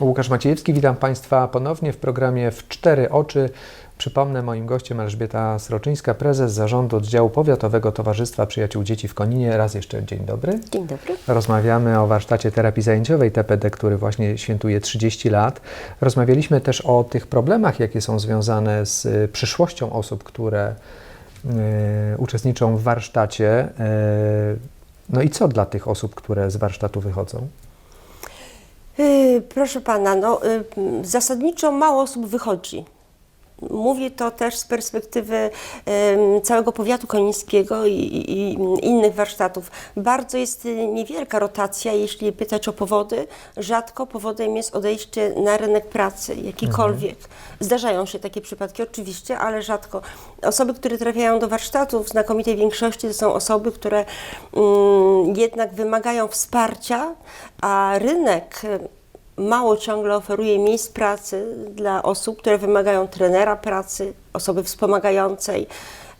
Łukasz Maciejewski, witam Państwa ponownie w programie W Cztery Oczy. Przypomnę, moim gościem Elżbieta Sroczyńska, prezes zarządu oddziału powiatowego Towarzystwa Przyjaciół Dzieci w Koninie. Raz jeszcze dzień dobry. Dzień dobry. Rozmawiamy o warsztacie terapii zajęciowej TPD, który właśnie świętuje 30 lat. Rozmawialiśmy też o tych problemach, jakie są związane z y, przyszłością osób, które y, uczestniczą w warsztacie. Y, no i co dla tych osób, które z warsztatu wychodzą? Yy, proszę pana, no, yy, zasadniczo mało osób wychodzi. Mówię to też z perspektywy całego powiatu konińskiego i, i, innych warsztatów. Bardzo jest yy, niewielka rotacja, jeśli pytać o powody. Rzadko powodem jest odejście na rynek pracy, jakikolwiek. Zdarzają się takie przypadki oczywiście, ale rzadko. Osoby, które trafiają do warsztatów w znakomitej większości to są osoby, które mm, jednak wymagają wsparcia, a rynek y, mało ciągle oferuje miejsc pracy dla osób, które wymagają trenera pracy, osoby wspomagającej.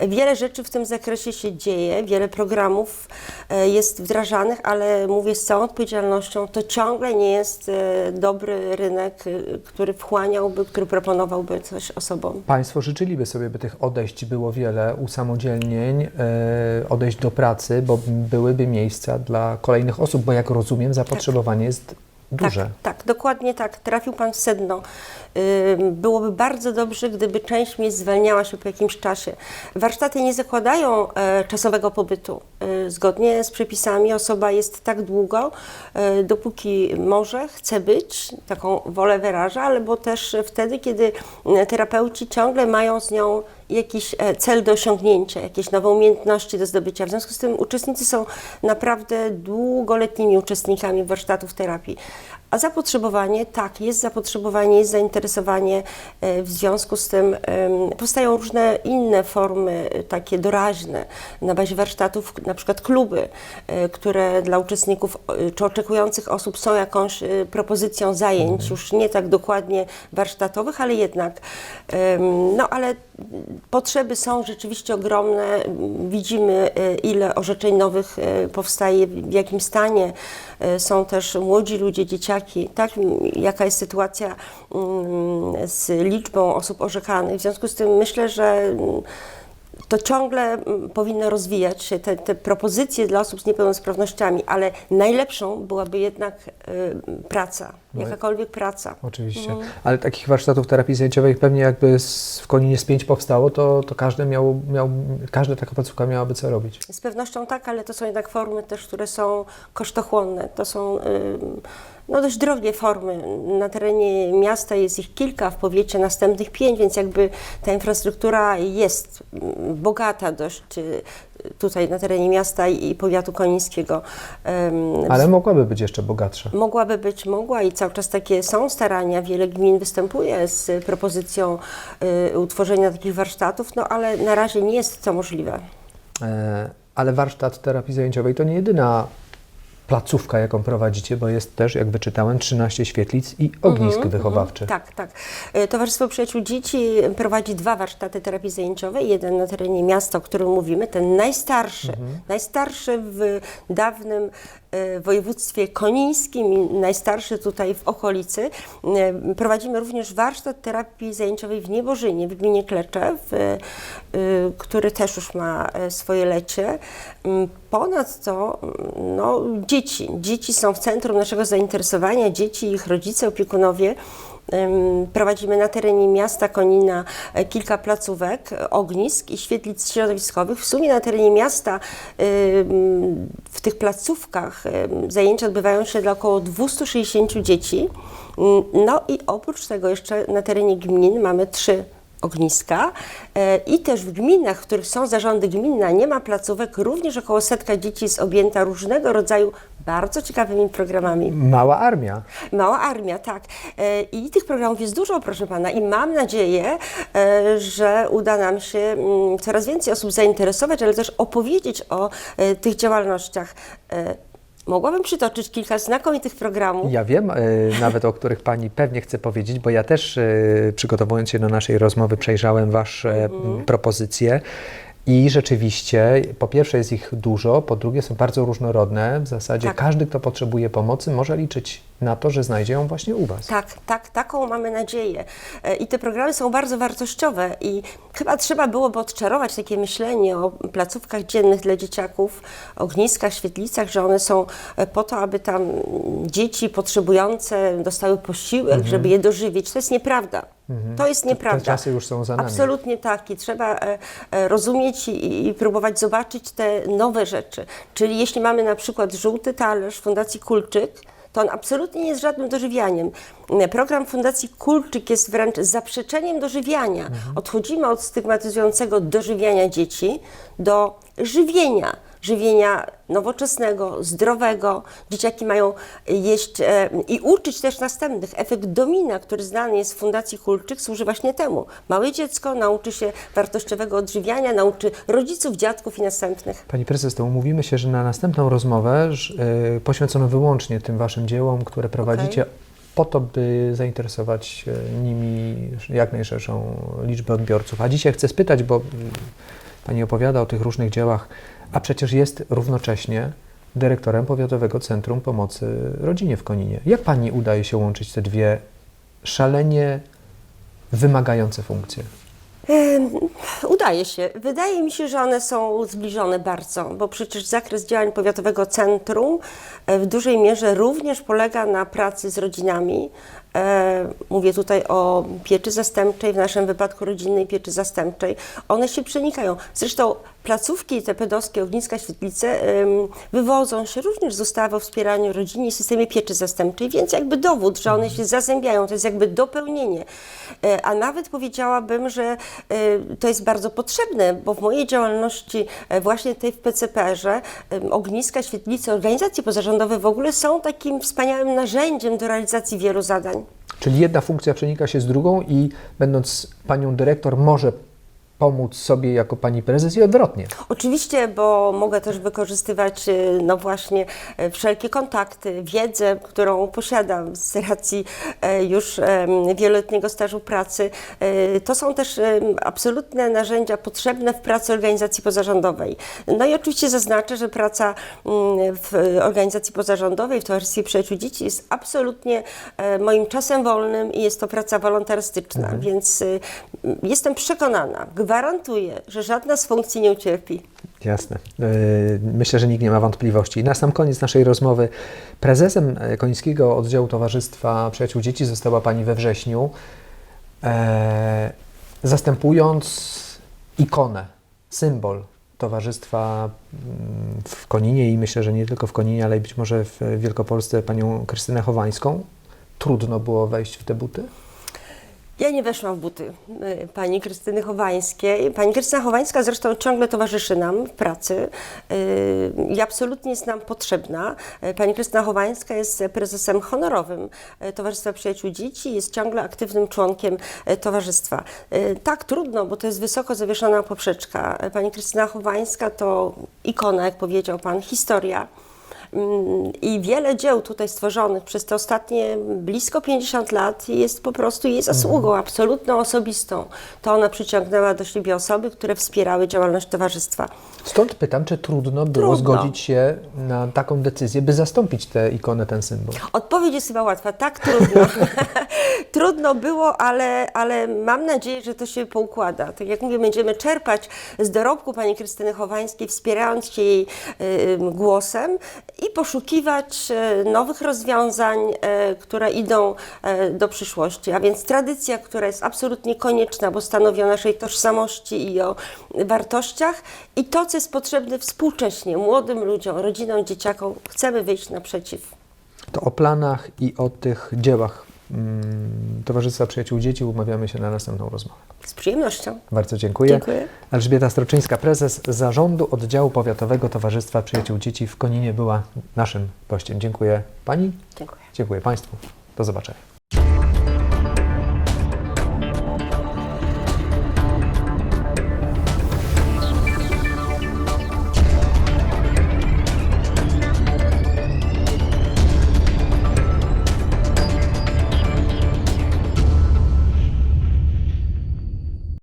Wiele rzeczy w tym zakresie się dzieje, wiele programów e, jest wdrażanych, ale mówię z całą odpowiedzialnością, to ciągle nie jest e, dobry rynek, e, który wchłaniałby, który proponowałby coś osobom. Państwo życzyliby sobie, by tych odejść było wiele, usamodzielnień, odejść do pracy, bo byłyby miejsca dla kolejnych osób, bo jak rozumiem, zapotrzebowanie jest duże. Tak, tak, dokładnie tak. Trafił Pan w sedno. Byłoby bardzo dobrze, gdyby część miejsc zwalniała się po jakimś czasie. Warsztaty nie zakładają e, czasowego pobytu. E, zgodnie z przepisami osoba jest tak długo, e, dopóki może, chce być, taką wolę wyraża, albo też wtedy, kiedy terapeuci ciągle mają z nią jakiś e, cel do osiągnięcia, jakieś nowe umiejętności do zdobycia. W związku z tym uczestnicy są naprawdę długoletnimi uczestnikami warsztatów terapii. A zapotrzebowanie, tak, jest zapotrzebowanie, jest zainteresowanie. e, W związku z tym powstają różne inne formy, e, takie doraźne, na bazie warsztatów, na przykład kluby, e, które dla uczestników czy oczekujących osób są jakąś propozycją zajęć, już nie tak dokładnie warsztatowych, ale jednak. No ale potrzeby są rzeczywiście ogromne. Widzimy, ile orzeczeń nowych powstaje, w jakim stanie są też młodzi ludzie, dzieciaki, tak? jaka jest sytuacja mm, z liczbą osób orzekanych. W związku z tym myślę, że mm, to ciągle mm, powinno rozwijać się te, te propozycje dla osób z niepełnosprawnościami, ale najlepszą byłaby jednak y, praca, No jakakolwiek praca. Oczywiście. Ale takich warsztatów terapii zajęciowej pewnie jakby z, w Koninie z pięć powstało, to, to każdy miał, miał, każda taka placówka miałaby co robić. Z pewnością tak, ale to są jednak formy też, które są kosztochłonne. To są no, dość drogie formy. Na terenie miasta jest ich kilka, w powiecie następnych pięć, więc jakby ta infrastruktura jest bogata dość y, tutaj na terenie miasta i powiatu konińskiego. Ale mogłaby być jeszcze bogatsza. Mogłaby być, mogła i cały czas takie są starania. Wiele gmin występuje z propozycją y, utworzenia takich warsztatów, no ale na razie nie jest to możliwe. E, ale warsztat terapii zajęciowej to nie jedyna placówka, jaką prowadzicie, bo jest też, jak wyczytałem, 13 świetlic i ognisk wychowawczych. Tak, tak. E, Towarzystwo Przyjaciół Dzieci prowadzi dwa warsztaty terapii zajęciowej. Jeden na terenie miasta, o którym mówimy, ten najstarszy, najstarszy w dawnym e, województwie konińskim najstarszy tutaj w okolicy. E, Prowadzimy również warsztat terapii zajęciowej w Niebożynie, w gminie Kleczew, e, który też już ma swoje lecie. Mm, Ponadto mm, no, dzieci. Dzieci są w centrum naszego zainteresowania, dzieci, ich rodzice, opiekunowie. Prowadzimy na terenie miasta Konina e, kilka placówek, e, ognisk i świetlic środowiskowych. W sumie na terenie miasta w tych placówkach zajęcia odbywają się dla około 260 dzieci. No i oprócz tego jeszcze na terenie gmin mamy trzy ogniska e, i też w gminach, w których są zarządy gminne, a nie ma placówek, również około setka dzieci jest objęta różnego rodzaju bardzo ciekawymi programami. Mała armia. Mała armia, tak. E, I tych programów jest dużo, proszę pana, i mam nadzieję, e, że uda nam się mm, coraz więcej osób zainteresować, ale też opowiedzieć o tych działalnościach. E, Mogłabym przytoczyć kilka znakomitych programów. Ja wiem y, nawet, o których Pani pewnie chce powiedzieć, bo ja też y, przygotowując się do naszej rozmowy przejrzałem Wasze Mhm. propozycje i rzeczywiście po pierwsze jest ich dużo, po drugie są bardzo różnorodne. W zasadzie Tak. każdy, kto potrzebuje pomocy może liczyć na to, że znajdzie ją właśnie u Was. Tak, tak, taką mamy nadzieję. E, I te programy są bardzo wartościowe i chyba trzeba byłoby odczarować takie myślenie o placówkach dziennych dla dzieciaków, ogniskach, świetlicach, że one są e, po to, aby tam dzieci potrzebujące dostały posiłek, żeby je dożywić. To jest nieprawda. To jest nieprawda. czasy już są za nami. Absolutnie tak i trzeba e, rozumieć i, i próbować zobaczyć te nowe rzeczy. Czyli jeśli mamy na przykład żółty talerz Fundacji Kulczyk, to on absolutnie nie jest żadnym dożywianiem. E, Program Fundacji Kulczyk jest wręcz zaprzeczeniem dożywiania. Odchodzimy od stygmatyzującego dożywiania dzieci do żywienia. Żywienia nowoczesnego, zdrowego. Dzieciaki mają jeść e, i uczyć też następnych. Efekt domina, który znany jest w Fundacji Kulczyk, służy właśnie temu. Małe dziecko nauczy się wartościowego odżywiania, nauczy rodziców, dziadków i następnych. Pani prezes, to umówimy się, że na następną rozmowę y, poświęcono wyłącznie tym Waszym dziełom, które prowadzicie, po to, by zainteresować y, nimi jak najszerszą liczbę odbiorców. A dzisiaj chcę spytać, bo y, Pani opowiada o tych różnych dziełach, a przecież jest równocześnie dyrektorem Powiatowego Centrum Pomocy Rodzinie w Koninie. Jak Pani udaje się łączyć te dwie szalenie wymagające funkcje? Udaje się. Wydaje mi się, że one są zbliżone bardzo, bo przecież zakres działań Powiatowego Centrum e, w dużej mierze również polega na pracy z rodzinami. E, Mówię tutaj o pieczy zastępczej, w naszym wypadku rodzinnej pieczy zastępczej. One się przenikają. Zresztą placówki te pedowskie, ogniska, świetlice wywodzą się również z ustawy o wspieraniu rodziny i systemie pieczy zastępczej, więc jakby dowód, że one się zazębiają, to jest jakby dopełnienie. E, A nawet powiedziałabym, że e, to jest bardzo potrzebne, bo w mojej działalności e, właśnie tej w PCPR-ze ogniska, świetlice, organizacje pozarządowe w ogóle są takim wspaniałym narzędziem do realizacji wielu zadań. Czyli jedna funkcja przenika się z drugą i będąc panią dyrektor może pomóc sobie jako pani prezes i odwrotnie. Oczywiście, bo mogę też wykorzystywać y, no właśnie e, wszelkie kontakty, wiedzę, którą posiadam z racji e, już wieloletniego stażu pracy. To są też absolutne narzędzia potrzebne w pracy organizacji pozarządowej. No i oczywiście zaznaczę, że praca mm, w organizacji pozarządowej, w Towarzystwie Przyjaciół Dzieci jest absolutnie e, moim czasem wolnym i jest to praca wolontarystyczna, więc y, jestem przekonana, gwarantuję, że żadna z funkcji nie ucierpi. Jasne. Yy, Myślę, że nikt nie ma wątpliwości. Na sam koniec naszej rozmowy prezesem e, Końskiego Oddziału Towarzystwa Przyjaciół Dzieci została pani we wrześniu, e, zastępując ikonę, symbol Towarzystwa mm, w Koninie i myślę, że nie tylko w Koninie, ale być może w Wielkopolsce panią Krystynę Chowańską. Trudno było wejść w te buty? Ja nie weszłam w buty y, pani Krystyny Chowańskiej. Pani Krystyna Chowańska zresztą ciągle towarzyszy nam w pracy y, i absolutnie jest nam potrzebna. Y, Pani Krystyna Chowańska jest prezesem honorowym Towarzystwa Przyjaciół Dzieci, jest ciągle aktywnym członkiem towarzystwa. Tak, trudno, bo to jest wysoko zawieszona poprzeczka. Pani Krystyna Chowańska to ikona, jak powiedział Pan, historia. Mm, I wiele dzieł tutaj stworzonych przez te ostatnie blisko 50 lat jest po prostu jej zasługą absolutną, osobistą. To ona przyciągnęła do siebie osoby, które wspierały działalność towarzystwa. Stąd pytam, czy trudno było Trudno. zgodzić się na taką decyzję, by zastąpić tę ikonę, ten symbol? Odpowiedź jest chyba łatwa. Tak, trudno. trudno było, ale, ale mam nadzieję, że to się poukłada. Tak jak mówię, będziemy czerpać z dorobku pani Krystyny Chowańskiej, wspierając się jej y, y, głosem i poszukiwać y, nowych rozwiązań, y, które idą y, do przyszłości. A więc tradycja, która jest absolutnie konieczna, bo stanowi o naszej tożsamości i o wartościach i to, co jest potrzebne współcześnie młodym ludziom, rodzinom, dzieciakom, chcemy wyjść naprzeciw. To o planach i o tych dziełach Towarzystwa Przyjaciół Dzieci umawiamy się na następną rozmowę. Z przyjemnością. Bardzo dziękuję. Dziękuję. Elżbieta Stroczyńska, prezes Zarządu Oddziału Powiatowego Towarzystwa Przyjaciół Dzieci w Koninie była naszym gościem. Dziękuję Pani, Dziękuję. dziękuję Państwu. Do zobaczenia.